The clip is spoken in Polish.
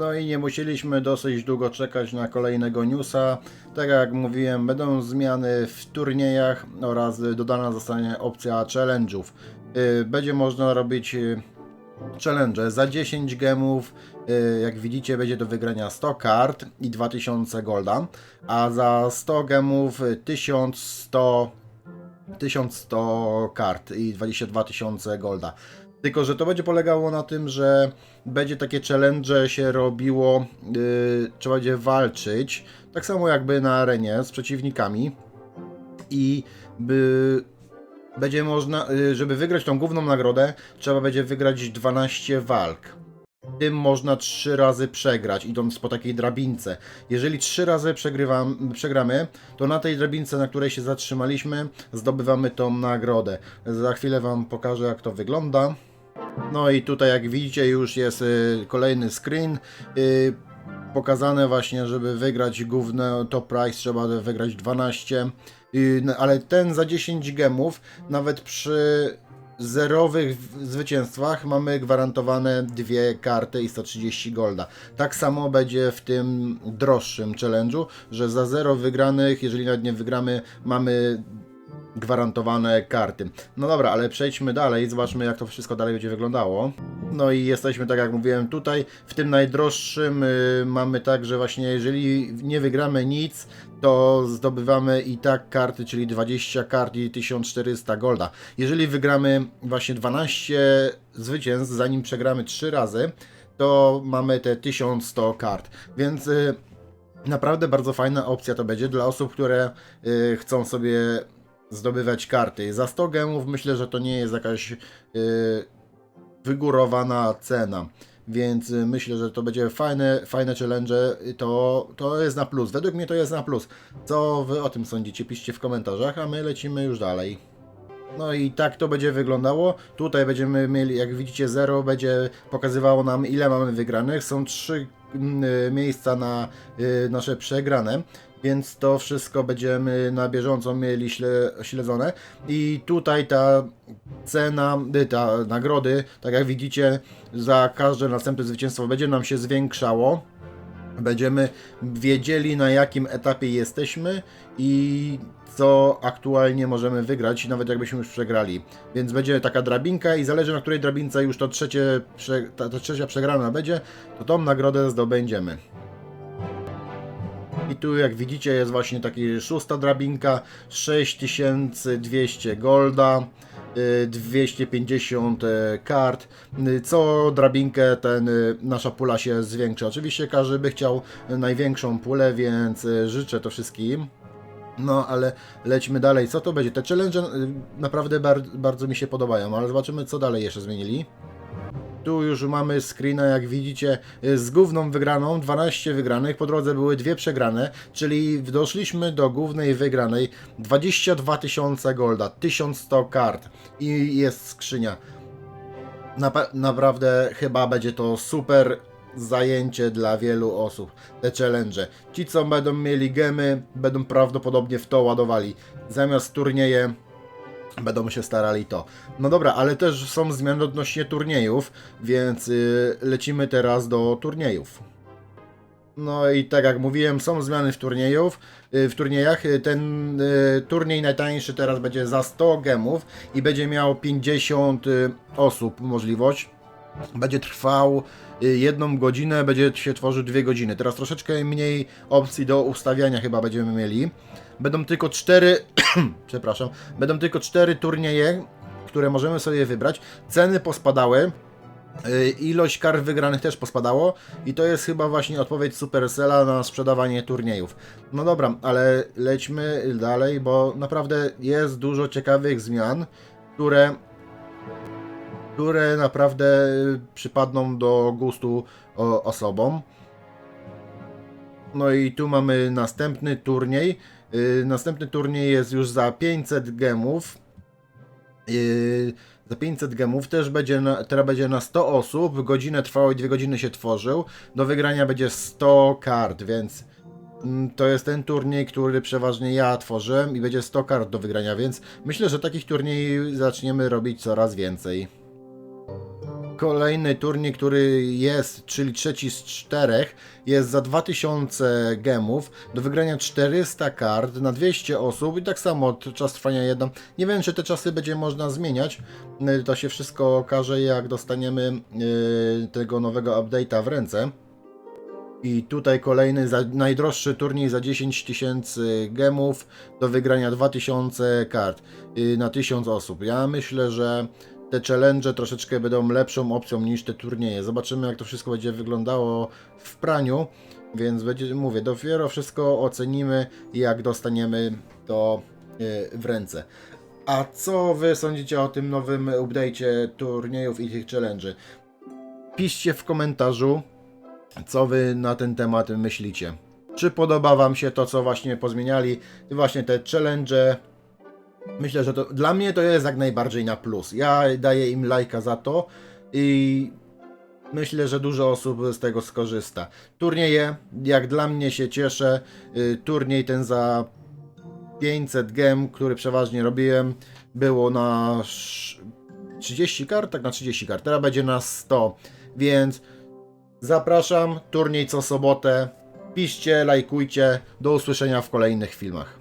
No i nie musieliśmy dosyć długo czekać na kolejnego newsa. Tak jak mówiłem, będą zmiany w turniejach oraz dodana zostanie opcja challenge'ów. Y, Będzie można robić y, challenge za 10 gemów. y, Jak widzicie, będzie do wygrania 100 kart i 2000 golda, a za 100 gemów y, 1100 1100 kart i 22 tysiące golda. Tylko, że to będzie polegało na tym, że będzie takie challenge się robiło, yy, trzeba będzie walczyć, tak samo jakby na arenie z przeciwnikami i by będzie można, yy, żeby wygrać tą główną nagrodę, trzeba będzie wygrać 12 walk. Tym można 3 razy przegrać, idąc po takiej drabince. Jeżeli 3 razy przegrywam, przegramy, to na tej drabince, na której się zatrzymaliśmy, zdobywamy tą nagrodę. Za chwilę Wam pokażę, jak to wygląda. No i tutaj, jak widzicie, już jest y, kolejny screen. Y, pokazane właśnie, żeby wygrać główne top prize, trzeba wygrać 12. Y, no, ale ten za 10 gemów, nawet przy zerowych zwycięstwach mamy gwarantowane dwie karty i 130 golda. Tak samo będzie w tym droższym challenge'u, że za zero wygranych, jeżeli nawet nie wygramy, mamy gwarantowane karty. No dobra, ale przejdźmy dalej, zobaczmy jak to wszystko dalej będzie wyglądało. No i jesteśmy, tak jak mówiłem, tutaj w tym najdroższym y, mamy tak, że właśnie jeżeli nie wygramy nic, to zdobywamy i tak karty, czyli 20 kart i 1400 golda. Jeżeli wygramy właśnie 12 zwycięstw, zanim przegramy 3 razy, to mamy te 1100 kart. Więc y, naprawdę bardzo fajna opcja to będzie dla osób, które y, chcą sobie zdobywać karty. Za 100 gemów myślę, że to nie jest jakaś y, wygórowana cena. Więc y, myślę, że to będzie fajne, fajne challenge. To, to jest na plus. Według mnie to jest na plus. Co wy o tym sądzicie? Piszcie w komentarzach, a my lecimy już dalej. No i tak to będzie wyglądało. Tutaj będziemy mieli, jak widzicie, 0 będzie pokazywało nam ile mamy wygranych. Są trzy mm, y, miejsca na y, nasze przegrane. Więc to wszystko będziemy na bieżąco mieli śle, śledzone. I tutaj ta cena, y, ta nagrody, tak jak widzicie, za każde następne zwycięstwo będzie nam się zwiększało. Będziemy wiedzieli na jakim etapie jesteśmy i co aktualnie możemy wygrać, nawet jakbyśmy już przegrali. Więc będzie taka drabinka i zależy na której drabince już to trzecie, ta, ta trzecia przegrana będzie, to tą nagrodę zdobędziemy. I tu jak widzicie jest właśnie taka szósta drabinka, 6200 golda, y, 250 e, kart. Y, Co drabinkę ten y, nasza pula się zwiększa. Oczywiście każdy by chciał największą pulę, więc y, życzę to wszystkim. No, ale lećmy dalej. Co to będzie? Te challenge y, naprawdę bar bardzo mi się podobają, ale zobaczymy co dalej jeszcze zmienili. Tu już mamy screena, jak widzicie, z główną wygraną, 12 wygranych, po drodze były dwie przegrane, czyli doszliśmy do głównej wygranej, 22 tysiące golda, 1100 kart i jest skrzynia. Naprawdę chyba będzie to super zajęcie dla wielu osób, te challenge. Ci, co będą mieli gemy, będą prawdopodobnie w to ładowali. Zamiast turnieje będą się starali to. No dobra, ale też są zmiany odnośnie turniejów, więc y, lecimy teraz do turniejów. No i tak jak mówiłem, są zmiany w turniejów, y, w turniejach. Y, Ten turniej najtańszy teraz będzie za 100 gemów i będzie miał 50 y, osób możliwość. Będzie trwał y, jedną godzinę, będzie się tworzył dwie godziny. Teraz troszeczkę mniej opcji do ustawiania chyba będziemy mieli. Będą tylko cztery, przepraszam, będą tylko cztery turnieje, które możemy sobie wybrać. Ceny pospadały. y, Ilość kar wygranych też pospadało i to jest chyba właśnie odpowiedź Supercella na sprzedawanie turniejów. No dobra, ale lećmy dalej, bo naprawdę jest dużo ciekawych zmian, które które naprawdę przypadną do gustu osobom. No i tu mamy następny turniej. Yy, następny turniej jest już za 500 gemów. Yy, za 500 gemów też będzie na, teraz będzie na 100 osób. Godzinę trwało i 2 godziny się tworzył. Do wygrania będzie 100 kart, więc mm, to jest ten turniej, który przeważnie ja tworzyłem i będzie 100 kart do wygrania, więc myślę, że takich turniejów zaczniemy robić coraz więcej. Kolejny turniej, który jest, czyli trzeci z czterech, jest za 2000 gemów, do wygrania 400 kart na 200 osób i tak samo czas trwania jedno. Nie wiem, czy te czasy będzie można zmieniać, y, to się wszystko okaże, jak dostaniemy y, tego nowego update'a w ręce. I tutaj kolejny za, najdroższy turniej za 10 tysięcy gemów do wygrania 2000 kart y, na 1000 osób. Ja myślę, że te challenge troszeczkę będą lepszą opcją niż te turnieje. Zobaczymy jak to wszystko będzie wyglądało w praniu, więc będzie, mówię, dopiero wszystko ocenimy jak dostaniemy to y, w ręce. A co wy sądzicie o tym nowym update'cie turniejów i tych challenge'y? Piszcie w komentarzu, co wy na ten temat myślicie. Czy podoba wam się to, co właśnie pozmieniali, właśnie te challenge? Myślę, że to dla mnie to jest jak najbardziej na plus. Ja daję im lajka za to i myślę, że dużo osób z tego skorzysta. Turnieje, jak dla mnie się cieszę, y, turniej ten za 500 gem, który przeważnie robiłem, było na sz- 30 kart, tak na 30 kart, teraz będzie na 100, więc zapraszam, turniej co sobotę, piszcie, lajkujcie, do usłyszenia w kolejnych filmach.